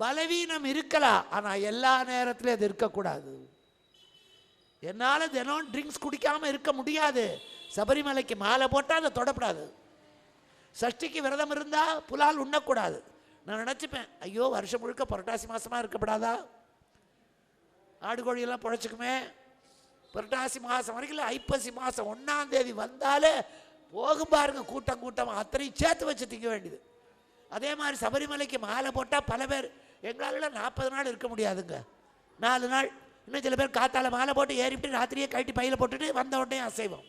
பலவீனம் இருக்கலாம் ஆனால் எல்லா நேரத்திலையும் அது இருக்கக்கூடாது. என்னால் தினம் ட்ரிங்க்ஸ் குடிக்காமல் இருக்க முடியாது. சபரிமலைக்கு மாலை போட்டால் அதை தொடப்படாது. சஷ்டிக்கு விரதம் இருந்தால் புலால் உண்ணக்கூடாது. நான் நினச்சிப்பேன் ஐயோ வருஷம் முழுக்க புரட்டாசி மாதமாக இருக்கப்படாதா? ஆடு கோழியெல்லாம் புழைச்சிக்குமே. புரட்டாசி மாதம் வரைக்கும் இல்லை ஐப்பசி மாதம் ஒன்றாந்தேதி வந்தாலே போகும் பாருங்க கூட்டம் கூட்டம் அத்தனையும் சேர்த்து வச்சு திங்க வேண்டியது. அதே மாதிரி சபரிமலைக்கு மாலை போட்டால் பல பேர் எங்களால் நாற்பது நாள் இருக்க முடியாதுங்க. நாலு நாள். இன்னும் சில பேர் காத்தால மாலை போட்டு ஏறிவிட்டு ராத்திரியே கழட்டி பையில் போட்டுட்டு வந்த உடனே அசைவம்.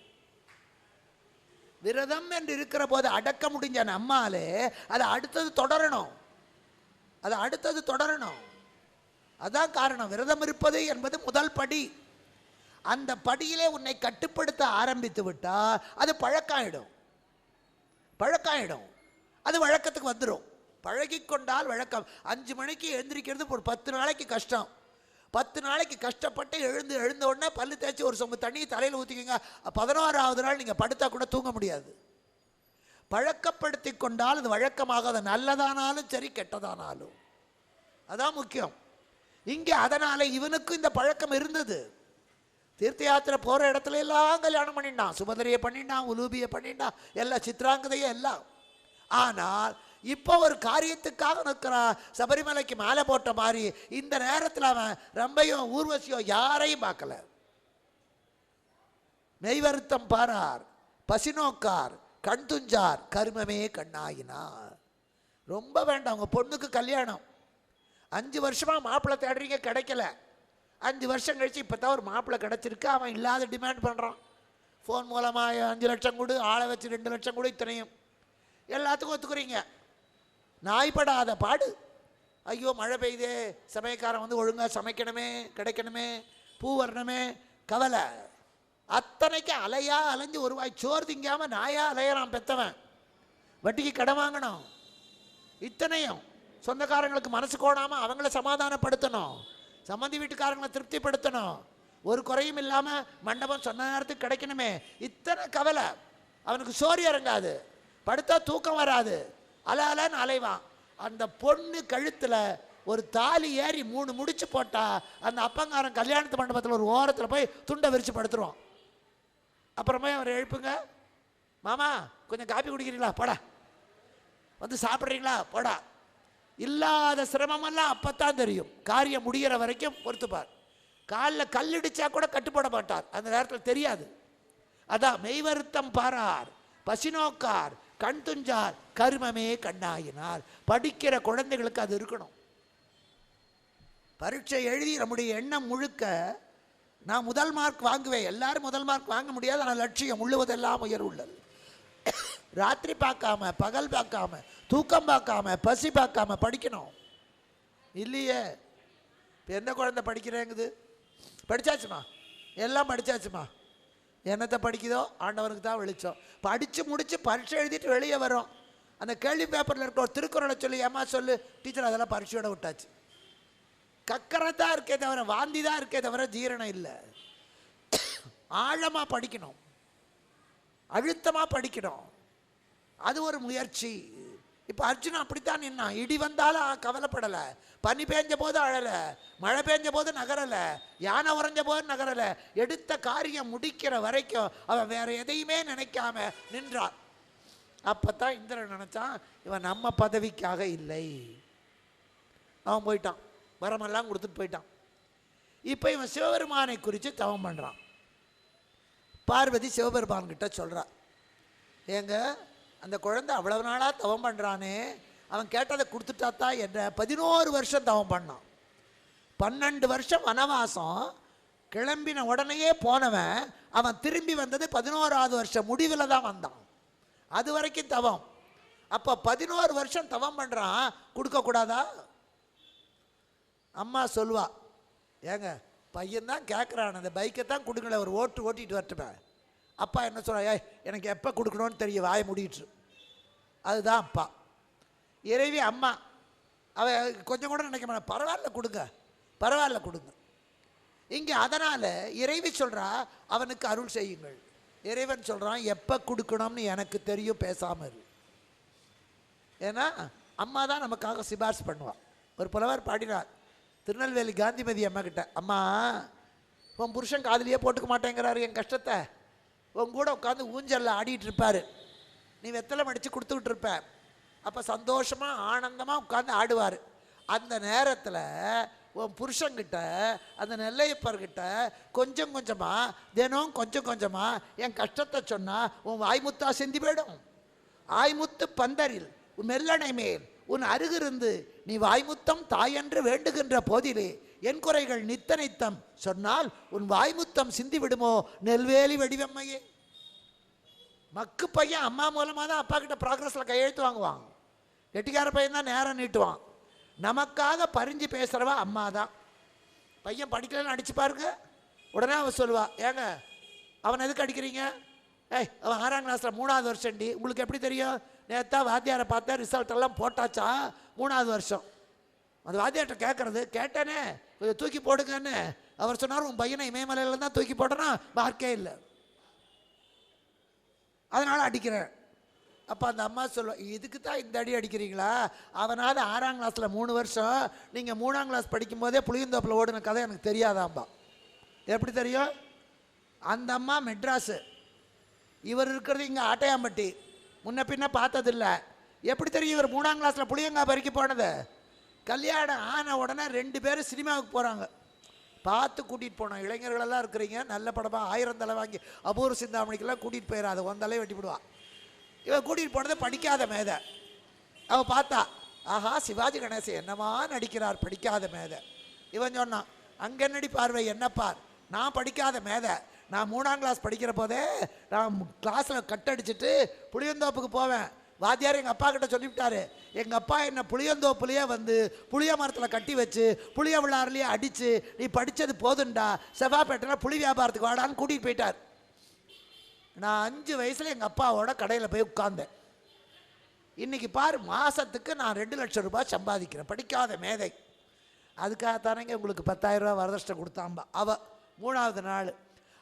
விரதம் என்று இருக்கிற போது அடக்க முடிஞ்ச நம்மாலே அதை அடுத்தது தொடரணும். அதை அடுத்தது தொடரணும். அதான் காரணம். விரதம் இருப்பது என்பது முதல் படி. அந்த படியிலே உன்னை கட்டுப்படுத்த ஆரம்பித்து விட்டால் அது பழக்காயிடும். பழக்காயிடும். அது வழக்கத்துக்கு வந்துடும் பழகிக்கொண்டால் வழக்கம். அஞ்சு மணிக்கு எழுந்திரிக்கிறது ஒரு பத்து நாளைக்கு கஷ்டம். பத்து நாளைக்கு கஷ்டப்பட்டு எழுந்து எழுந்த உடனே பல்லு தேய்ச்சி ஒரு சொம்பு தண்ணி தலையில் ஊற்றிக்கிங்க பதினோராவது நாள் நீங்கள் படுத்தா கூட தூங்க முடியாது. பழக்கப்படுத்தி கொண்டால் அது வழக்கமாக அது நல்லதானாலும் சரி கெட்டதானாலும். அதான் முக்கியம். இங்கே அதனால் இவனுக்கும் இந்த பழக்கம் இருந்தது. தீர்த்த யாத்திரை போகிற இடத்துல எல்லாம் கல்யாணம் பண்ணிட்டான். சுபதரியை பண்ணிட்டான் உலூபியை பண்ணிட்டான். எல்லாம் சித்ராங்கதையும் எல்லாம். ஆனால் இப்போ ஒரு காரியத்துக்காக நிற்கிறான். சபரிமலைக்கு மாலை போட்ட மாதிரி இந்த நேரத்தில் அவன் ரொம்பையும் ஊர்வசியோ யாரையும் பார்க்கல. நெய்வருத்தம் பாரார் பசினோக்கார் கண் துஞ்சார் கருமமே கண்ணாயினார். ரொம்ப வேண்டாம் உங்கள் பொண்ணுக்கு கல்யாணம். அஞ்சு வருஷமாக மாப்பிள்ளை தேடுறீங்க கிடைக்கல. அஞ்சு வருஷம் கழிச்சு இப்போ தான் ஒரு மாப்பிள்ளை கிடச்சிருக்கு அவன் இல்லாத டிமாண்ட் பண்ணுறான் ஃபோன் மூலமாக அஞ்சு லட்சம் கொடு ஆளை வச்சு ரெண்டு லட்சம் கொடு இத்தனையும். எல்லாத்துக்கும் ஒத்துக்குறீங்க. நாய்படாத பாடு. ஐயோ மழை பெய்யுதே. சமயக்காரன் வந்து ஒழுங்காக சமைக்கணுமே கிடைக்கணுமே பூ வரணுமே கவலை. அத்தனைக்கு அலையா அலைஞ்சு ஒரு வாய் சோறு திங்காமல் நாயா அலையறான் பெத்தவன். வட்டிக்கு கடன் வாங்கணும். இத்தனையும் சொந்தக்காரங்களுக்கு மனசு கோணாமல் அவங்கள சமாதானப்படுத்தணும். சம்மந்தி வீட்டுக்காரங்களை திருப்திப்படுத்தணும். ஒரு குறையும் இல்லாமல் மண்டபம் சொன்ன நேரத்துக்கு கிடைக்கணுமே. இத்தனை கவலை. அவனுக்கு சோறு இறங்காது. படுத்தா தூக்கம் வராது. அல அலன்னு அலைவான். அந்த பொண்ணு கழுத்தில் ஒரு தாலி ஏறி மூணு முடிச்சு போட்டால் அந்த அப்பங்காரன் கல்யாணத்து மண்டபத்தில் ஒரு ஓரத்தில் போய் துண்டை விரித்து படுத்துருவான். அப்புறமே அவர் எழுப்புங்க. மாமா கொஞ்சம் காப்பி குடிக்கிறீங்களா? போடா. வந்து சாப்பிட்றீங்களா? போடா. இல்லாத சிரமமெல்லாம் அப்போத்தான் தெரியும். காரியம் முடிகிற வரைக்கும் பொறுத்துப்பார். காலில் கல்லிடிச்சா கூட கட்டுப்பட மாட்டார். அந்த நேரத்தில் தெரியாது. அதான் மெய்வருத்தம் பாரார் பசினோக்கார் கண் துஞ்சார் கருமமே கண்ணாயினார் படிக்கிற குழந்தைகளுக்கு அது இருக்கணும். பரீட்சை எழுதி நம்முடைய எண்ணம் முழுக்க நான் முதல் மார்க் வாங்குவேன். எல்லாரும் முதல் மார்க் வாங்க முடியாது. ஆனால் லட்சியம் உள்ளுவதெல்லாம் உயர் உள்ளது ராத்திரி பார்க்காம பகல் பார்க்காம தூக்கம் பார்க்காம பசி பார்க்காம படிக்கணும். இல்லையே? இப்போ எந்த குழந்தை படிக்கிறேங்குது? படித்தாச்சுமா எல்லாம் படிச்சாச்சுமா? என்னத்தை படிக்குதோ? ஆண்டவனுக்கு தான் வெளிச்சம். படித்து முடித்து பரீட்சை எழுதிட்டு வெளியே வரும் அந்த கேள்வி பேப்பரில் இருக்க ஒரு திருக்குறளை சொல்லி ஏமா சொல்லு? டீச்சர் அதெல்லாம் பரீட்சையோட விட்டாச்சு. கக்கரை தான் இருக்கே தவிர வாந்தி தான் இருக்கே தவிர ஜீரணம் இல்லை. ஆழமாக படிக்கணும். அழுத்தமாக படிக்கணும். அது ஒரு முயற்சி. இப்போ அர்ஜுன் அப்படித்தான் நின்னான் இடி வந்தாலும் கவலைப்படலை. பனி பேஞ்ச போது அழலை. மழை பேஞ்ச போது நகரலை. யானை உறைஞ்ச போது நகரலை. எடுத்த காரியம் முடிக்கிற வரைக்கும் அவன் வேற எதையுமே நினைக்காம நின்றான் அப்போ தான் இந்திரன் நினச்சான் இவன் நம்ம பதவிக்காக இல்லை. அவன் போயிட்டான். வரமெல்லாம் கொடுத்துட்டு போயிட்டான். இப்போ இவன் சிவபெருமானை குறித்து தவம் பண்ணுறான் பார்வதி சிவபெருமான்கிட்ட சொல்கிறான் ஏங்க அந்த குழந்தை அவ்வளவு நாளாக தவம் பண்ணுறானே அவன் கேட்டதை கொடுத்துட்டாத்தா என்ற பதினோரு வருஷம் தவம் பண்ணான். பன்னெண்டு வருஷம் வனவாசம் கிளம்பின உடனேயே போனவன் அவன் திரும்பி வந்தது பதினோராவது வருஷம் முடிவில் தான் வந்தான். அது வரைக்கும் தவம். அப்போ பதினோரு வருஷம் தவம் பண்ணுறான் கொடுக்கக்கூடாதா அம்மா சொல்லுவா ஏங்க பையன் தான் கேட்குறான் அந்த பைக்கை தான் கொடுங்களேன் ஒரு ஓட்டு ஓட்டிகிட்டு வரட்டுமே. அப்பா என்ன சொல்கிறாய் ஏய் எனக்கு எப்போ கொடுக்கணும்னு தெரிய வாய முடியிட்டு அதுதான் அப்பா. இறைவி அம்மா அவ கொஞ்சம் கூட நினைக்க மாட்டேன். பரவாயில்ல கொடுங்க. பரவாயில்ல கொடுங்க. இங்கே அதனால் இறைவி சொல்கிறா அவனுக்கு அருள் செய்யுங்கள். இறைவன் சொல்கிறான் எப்போ கொடுக்கணும்னு எனக்கு தெரியும் பேசாமல் இரு. ஏன்னா அம்மா தான் நமக்காக சிபாரிசு பண்ணுவாள் ஒரு புலவர் பாடினார் திருநெல்வேலி காந்திமதி அம்மா கிட்ட அம்மா உன் புருஷன் காதலியே போட்டுக்க மாட்டேங்கிறாரு என் கஷ்டத்தை. உன் கூட உட்காந்து ஊஞ்சலில் ஆடிட்டு இருப்பாரு நீ வெத்தலை மடித்து கொடுத்துக்கிட்டு இருப்ப அப்போ சந்தோஷமாக ஆனந்தமாக உட்காந்து ஆடுவார். அந்த நேரத்தில் உன் புருஷன்கிட்ட அந்த நெல்லையப்பர்கிட்ட கொஞ்சம் கொஞ்சமாக தினம் கொஞ்சம் கொஞ்சமாக என் கஷ்டத்தை சொன்னால் உன் வாய்முத்தா சிந்தி போயிடும். ஆய்முத்து பந்தரில் மெல்லணை மேல். உன் அருகிருந்து நீ வாய்முத்தம் தாயென்று வேண்டுகின்ற போதிலே என் குறைகள் நித்த நித்தம் சொன்னால் உன் வாய்முத்தம் சிந்தி விடுமோ நெல்வேலி வடிவம்மையே. மக்கு பையன் அம்மா மூலமாக தான் அப்பா கிட்ட ப்ராக்ரஸில் கையெழுத்து வாங்குவான். கெட்டிக்கார பையன் தான் நேரம் நீட்டுவான். நமக்காக பறிஞ்சு பேசுகிறவ அம்மா தான். பையன் படிக்கலன்னு அடிச்சு பாருங்க. உடனே அவன் சொல்லுவா ஏங்க அவன் எதுக்கு அடிக்கிறீங்க? ஏய் அவன் ஆறாம் கிளாஸில் மூணாவது வருஷம்டி. உங்களுக்கு எப்படி தெரியும்? நேத்தா வாத்தியாரை பார்த்தா ரிசல்ட் எல்லாம் போட்டாச்சா? மூணாவது வருஷம். அந்த வாத்தியார்கிட்ட கேட்குறது கேட்டேனே கொஞ்சம் தூக்கி போடுங்கன்னு. அவர் சொன்னார் உன் பையனை இமயமலையில் தான் தூக்கி போட்டேன்னா மார்க்கே இல்லை. அதனால் அடிக்கிறேன் அப்போ அந்த அம்மா சொல்லுவோம் இதுக்கு தான் இந்த அடி அடிக்கிறீங்களா? அவனால் ஆறாம் கிளாஸில் மூணு வருஷம். நீங்கள் மூணாம் கிளாஸ் படிக்கும்போதே புளியந்தோப்பில் ஓடின கதை எனக்கு தெரியாதாம்பா. எப்படி தெரியும்? அந்த அம்மா மெட்ராஸு. இவர் இருக்கிறது இங்கே ஆட்டையாம்பட்டி. முன்ன பின்ன பார்த்ததில்ல. எப்படி தெரியும் இவர் மூணாம் கிளாஸில் புளியங்காய் பறிக்க போனது? கல்யாணம் ஆன உடனே ரெண்டு பேரும் சினிமாவுக்கு போகிறாங்க பார்த்து கூட்டிகிட்டு போனோம். இளைஞர்களெல்லாம் இருக்கிறீங்க. நல்ல படமாக ஆயிரம் தலை வாங்கி அபூர்வ சிந்தாமணிக்கெல்லாம் கூட்டிகிட்டு போயிடாது ஒன் தலை வெட்டி விடுவான் இவன் கூட்டிகிட்டு போனது படிக்காத மேதை. அவள் பார்த்தா ஆஹா சிவாஜி கணேசன் என்னமா நடிக்கிறார் படிக்காத மேதை. இவன் சொன்னான் அங்கே நடி பார்வை? என்ன பார்? நான் படிக்காத மேதை. நான் மூணாம் கிளாஸ் படிக்கிற போதே நான் கிளாஸில் கட்டடிச்சிட்டு புளியந்தோப்புக்கு போவேன். வாத்தியார் எங்கள் அப்பா கிட்ட சொல்லிவிட்டாரு எங்கள் அப்பா என்னை புளியந்தோப்புலேயே வந்து புளிய மரத்தில் கட்டி வச்சு புளிய விழாறுலையே அடித்து நீ படித்தது போதுண்டா செவ்வாப்பேட்டையில் புளி வியாபாரத்துக்கு வாடான்னு கூட்டிகிட்டு போயிட்டார். நான் அஞ்சு வயசில் எங்கள் அப்பாவோட கடையில் போய் உட்கார்ந்தேன். இன்றைக்கி பார் மாதத்துக்கு நான் ரெண்டு லட்சம் ரூபாய் சம்பாதிக்கிறேன் படிக்காத மேதை. அதுக்காக தானேங்க உங்களுக்கு பத்தாயிரம் ரூபாய் வரதட்சணை கொடுத்தாம்பா. அவள் மூணாவது நாள்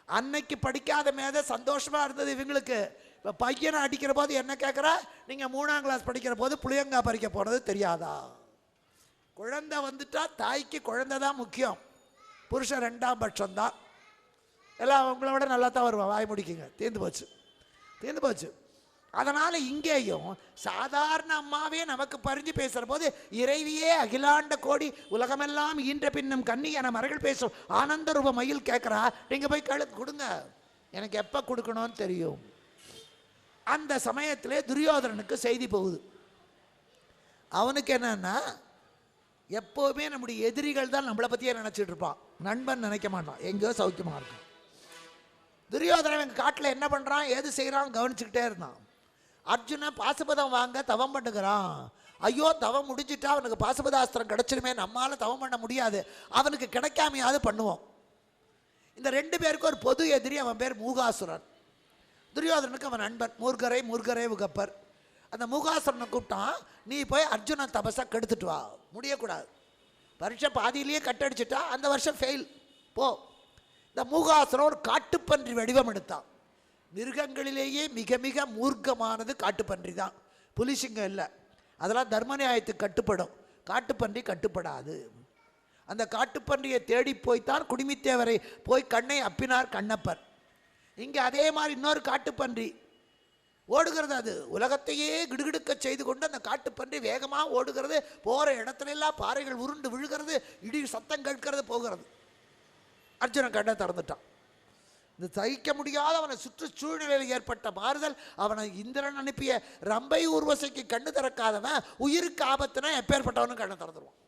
அன்னைக்கு படிக்காத மேத சந்தோஷமாக இருந்தது இவங்களுக்கு. இப்போ பையனை அடிக்கிற போது என்ன கேட்குறா நீங்கள் மூணாம் கிளாஸ் படிக்கிற போது புளியங்கா பறிக்க போனது தெரியாதா? குழந்தை வந்துட்டா தாய்க்கு குழந்தை தான் முக்கியம். புருஷன் ரெண்டாம் பட்சம்தான். எல்லாம் அவங்கள விட நல்லா தான் வருவான். வாய் முடிக்குங்க. தீர்ந்து போச்சு. தீர்ந்து போச்சு. அதனால் இங்கேயும் சாதாரண அம்மாவே நமக்கு பறிஞ்சு பேசுகிற போது இறைவியே அகிலாண்ட கோடி உலகமெல்லாம் ஈன்ற பின்னும் கண்ணி என மரங்கள் பேசும். ஆனந்த ரூப மயில் கேட்குறா நீங்கள் போய் கழு கொடுங்க. எனக்கு எப்போ கொடுக்கணும்னு தெரியும். அந்த சமயத்திலே துரியோதனனுக்கு செய்தி போகுது. அவனுக்கு என்னன்னா எப்போவுமே நம்முடைய எதிரிகள் தான் நம்மளை பற்றியே நினச்சிட்டு இருப்பான். நண்பன் நினைக்க மாட்டான். எங்கேயோ சௌக்கியமாக இருக்கும். துரியோதனன் எங்கள் காட்டில் என்ன பண்ணுறான் எது செய்கிறான் கவனிச்சுக்கிட்டே இருந்தான். அர்ஜுன பாசுபதம் வாங்க தவம் பண்ணுகிறான். ஐயோ தவம் முடிஞ்சிட்டா அவனுக்கு பாசுபதாஸ்திரம் கிடைச்சிருமே நம்மளால தவம் பண்ண முடியாது. அவனுக்கு கிடைக்காமையாவது பண்ணுவோம். இந்த ரெண்டு பேருக்கு ஒரு பொது எதிரி அவன் பேர் மூகாசுரன். துரியோதனனுக்கு அவன் நண்பன். மூர்கரை முருகரை உகப்பர். அந்த மூகாசுரனை கூப்பிட்டான் நீ போய் அர்ஜுன தபஸை கெடுத்துட்டு வா. முடியக்கூடாது. வருஷம் பாதியிலேயே கட்டடிச்சிட்டா அந்த வருஷம் ஃபெயில் போ. இந்த மூகாசுரம் ஒரு காட்டுப்பன்றி வடிவம் எடுத்தான். மிருகங்களிலேயே மிக மிக மூர்க்கமானது காட்டுப்பன்றி தான். புலிசிங்கம் இல்லை. அதெல்லாம் தர்ம நியாயத்துக்கு கட்டுப்படும். காட்டுப்பன்றி கட்டுப்படாது. அந்த காட்டுப்பன்றியை தேடி போய்த்தான் குடிமித்தேவரை போய் கண்ணை அப்பினார் கண்ணப்பர் இங்கே அதே மாதிரி இன்னொரு காட்டுப்பன்றி. ஓடுகிறது அது. உலகத்தையே கிடுகிடுக்க செய்து கொண்டு அந்த காட்டுப்பன்றி வேகமாக ஓடுகிறது. போகிற இடத்துல எல்லாம் பாறைகள் உருண்டு விழுகிறது. இடி சத்தம் கேட்கிறது போகிறது. அர்ஜுனன் கண்ணை திறந்துட்டான். இந்த சகிக்க முடியாத அவனை சுற்றுச்சூழ்நிலையில் ஏற்பட்ட மாறுதல் அவனை இந்திரன் அனுப்பிய ரம்பை ஊர்வசைக்கு கண்ணு திறக்காதவன் உயிருக்கு ஆபத்துனா எப்பேற்பட்டவனும் கண்ணை திறந்துருவான்.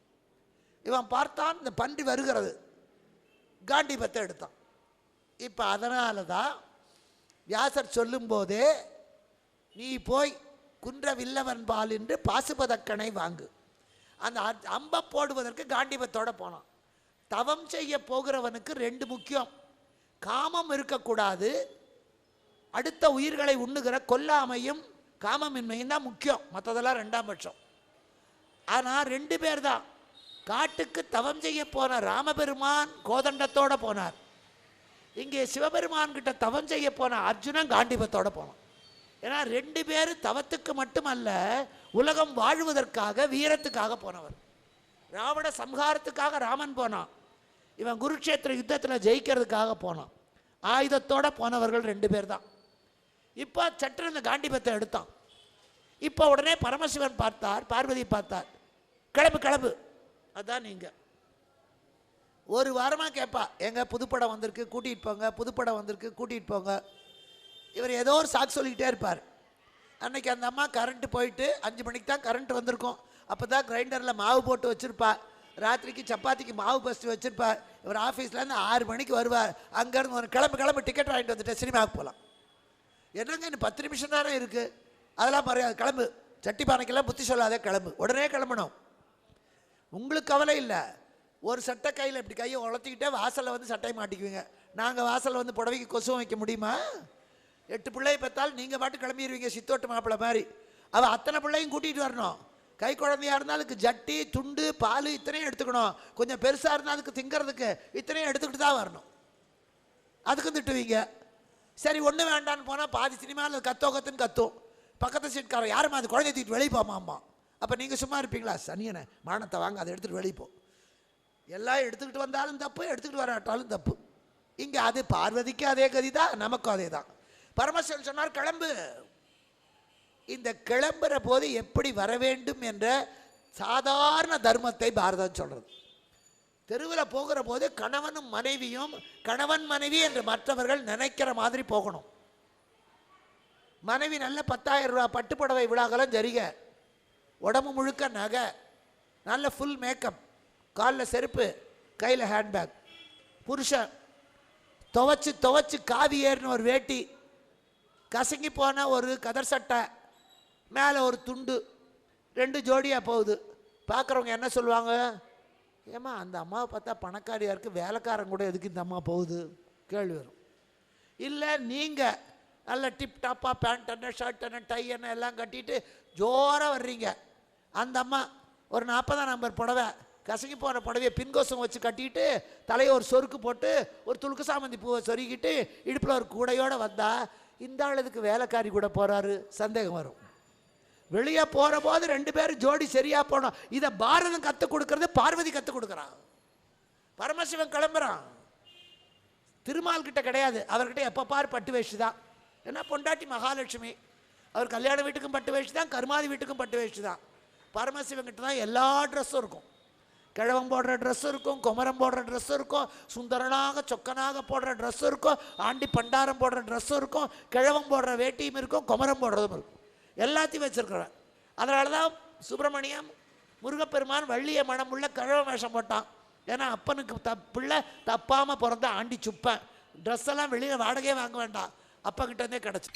இவன் பார்த்தான் இந்த பன்றி வருகிறது. காண்டிபத்தை எடுத்தான். இப்போ அதனால தான் வியாசர் சொல்லும்போதே நீ போய் குன்ற வில்லவன்பால் என்று பாசுபதக்கனை வாங்கு. அந்த அம்பை போடுவதற்கு காண்டிபத்தோடு போனான். தவம் செய்ய போகிறவனுக்கு ரெண்டு முக்கியம். காமம் இருக்கக்கூடாது. அடுத்த உயிர்களை உண்ணுகிற கொல்லாமையும் காமமின்மையும் தான் முக்கியம். மற்றதெல்லாம் ரெண்டாம் பட்சம். ஆனால் ரெண்டு பேர் தான். காட்டுக்கு தவம் செய்ய போன ராமபெருமான் கோதண்டத்தோடு போனார். இங்கே சிவபெருமான் கிட்ட தவம் செய்ய போன அர்ஜுனன் காண்டிபத்தோடு போனான். ஏன்னா ரெண்டு பேர் தவத்துக்கு மட்டுமல்ல உலகம் வாழ்வதற்காக வீரத்துக்காக போனவர். ராவண சம்ஹாரத்துக்காக ராமன் போனான். இவன் குருக்ஷேத்திர யுத்தத்தில் ஜெயிக்கிறதுக்காக போனான். ஆயுதத்தோடு போனவர்கள் ரெண்டு பேர் தான் இப்போ சற்று இந்த காண்டிபத்தை எடுத்தான். இப்போ உடனே பரமசிவன் பார்த்தார் பார்வதி பார்த்தார். கிளம்பு கிளம்பு. அதான் நீங்கள் ஒரு வாரமாக கேட்பா எங்க புதுப்படம் வந்திருக்கு கூட்டிகிட்டு போங்க புதுப்படம் வந்திருக்கு கூட்டிகிட்டு போங்க. இவர் ஏதோ ஒரு சாக்கு சொல்லிக்கிட்டே இருப்பார். அன்னைக்கு அந்த அம்மா கரண்ட்டு போயிட்டு அஞ்சு மணிக்கு தான் கரண்ட் வந்திருக்கும். அப்போ தான் கிரைண்டரில் மாவு போட்டு வச்சுருப்பா. ராத்திரிக்கு சப்பாத்திக்கு மாவு பஸ்ட் வச்சுருப்பா இவர் ஆஃபீஸ்லேருந்து ஆறு மணிக்கு வருவார். அங்கேருந்து ஒரு கிளம்பு கிளம்பு டிக்கெட் வாங்கிட்டு வந்துட்டு சினிமாவுக்கு போகலாம் என்னங்க இன்னும் பத்து நிமிஷம் தானே இருக்குது அதெல்லாம் மறையாது கிளம்பு. சட்டி பானைக்கெல்லாம் புத்தி சொல்லாதே கிளம்பு. உடனே கிளம்பணும். உங்களுக்கு கவலை இல்லை. ஒரு சட்டை கையில் இப்படி கையை உளத்திக்கிட்டே வாசலில் வந்து சட்டையை மாட்டிக்குவீங்க. நாங்கள் வாசலில் வந்து புடவைக்கு கொசுவம் வைக்க முடியுமா? எட்டு பிள்ளையை பார்த்தால் நீங்கள் பாட்டு கிளம்பிடுவீங்க சித்தோட்டு மாப்பிள்ளை மாதிரி. அவள் அத்தனை பிள்ளையும் கூட்டிகிட்டு வரணும். கை குழந்தையாக இருந்தால் அதுக்கு ஜட்டி துண்டு பால் இத்தனையும் எடுத்துக்கணும். கொஞ்சம் பெருசாக இருந்தால் அதுக்கு திங்கிறதுக்கு இத்தனையும் எடுத்துக்கிட்டு தான் வரணும். அதுக்கும் திட்டுவீங்க. சரி ஒன்று வேண்டான்னு போனால் பாதி சினிமாவில் கத்தோ கத்துன்னு கத்தும் பக்கத்து சீட்காரன் யாரும் அது குழந்தைய தூக்கிட்டு வெளியே போமாம்மா அப்போ நீங்கள் சும்மா இருப்பீங்களா? சனியனை மானத்தை வாங்க அதை எடுத்துகிட்டு வெளியே போ. எல்லாம் எடுத்துக்கிட்டு வந்தாலும் தப்பு எடுத்துக்கிட்டு வராட்டாலும் தப்பு. இங்கே அது பார்வதிக்கு அதே கதி தான் நமக்கும் அதே தான் பரமசிவன் சொன்னார் கிளம்பு இந்த கிளம்புற போது எப்படி வர வேண்டும் என்ற சாதாரண தர்மத்தை பாரதம் சொல்கிறது தெருவில் போகிற போது கணவனும் மனைவியும் கணவன் மனைவி என்று மற்றவர்கள் நினைக்கிற மாதிரி போகணும். மனைவி நல்ல பத்தாயிரம் ரூபா பட்டுப்புடவை விழாக்கெல்லாம் ஜரிக உடம்பு முழுக்க நகை நல்ல ஃபுல் மேக்கப் காலில் செருப்பு கையில் ஹேண்ட்பேக் புருஷன் துவச்சி துவச்சி காவி ஏறின ஒரு வேட்டி கசங்கி போன ஒரு கதர் சட்டை மேலே ஒரு துண்டு ரெண்டு ஜோடியாக போகுது. பார்க்குறவங்க என்ன சொல்லுவாங்க? ஏம்மா அந்த அம்மாவை பார்த்தா பணக்காரியாக இருக்குது வேலைக்காரன் கூட எதுக்கு இந்த அம்மா போகுது? கேள்வி வரும். இல்லை நீங்கள் நல்ல டிப் டாப்பாக பேண்ட் என்ன ஷர்ட் என்ன டை என்ன எல்லாம் கட்டிட்டு ஜோராக வர்றீங்க. அந்த அம்மா ஒரு நாற்பதாம் நம்பர் புடவை கசங்கி போன புடவையை பின்கோசம் வச்சு கட்டிட்டு தலையை ஒரு சொருக்கு போட்டு ஒரு துளுக்கு சாமந்தி பூவை சொருகிட்டு இடுப்பில் ஒரு கூடையோடு வந்தால் இந்த ஆள் இதுக்கு வேலைக்காரி கூட போகிறாரு சந்தேகம் வரும். வெளியே போகிற போது ரெண்டு பேரும் ஜோடி சரியாக போனோம். இதை பாரதம் கற்றுக் கொடுக்கறது பார்வதி கற்றுக் கொடுக்குறான். பரமசிவன் கிளம்புறான். திருமால் கிட்ட கிடையாது. அவர்கிட்ட எப்போ பார் பட்டு வேஷ்டி தான். ஏன்னா பொண்டாட்டி மகாலட்சுமி. அவர் கல்யாண வீட்டுக்கும் பட்டு வேஷ்டி தான் கருமாதி வீட்டுக்கும் பட்டு வேஷ்டி தான். பரமசிவன் கிட்ட தான் எல்லா ட்ரெஸ்ஸும் இருக்கும். கிழவன் போடுற ட்ரெஸ் இருக்கும் குமரம் போடுற ட்ரெஸ் இருக்கும் சுந்தரனாக சொக்கனாக போடுற ட்ரெஸ் இருக்கும் ஆண்டி பண்டாரம் போடுற ட்ரெஸ்ஸும் இருக்கும் கிழவன் போடுற வேட்டியும் இருக்கும் குமரம் போடுறதும் இருக்கும். எல்லாத்தையும் வச்சுருக்குறேன் அதனால தான் சுப்பிரமணியம் முருகப்பெருமான் வள்ளிய மனமுள்ள கழவ வேஷம் போட்டான். ஏன்னா அப்பனுக்கு த பிள்ளை தப்பாமல் பிறந்த ஆண்டி சுப்பேன். ட்ரெஸ் எல்லாம் வெளியில் வாடகையே வாங்க வேண்டாம். அப்பா கிடச்சி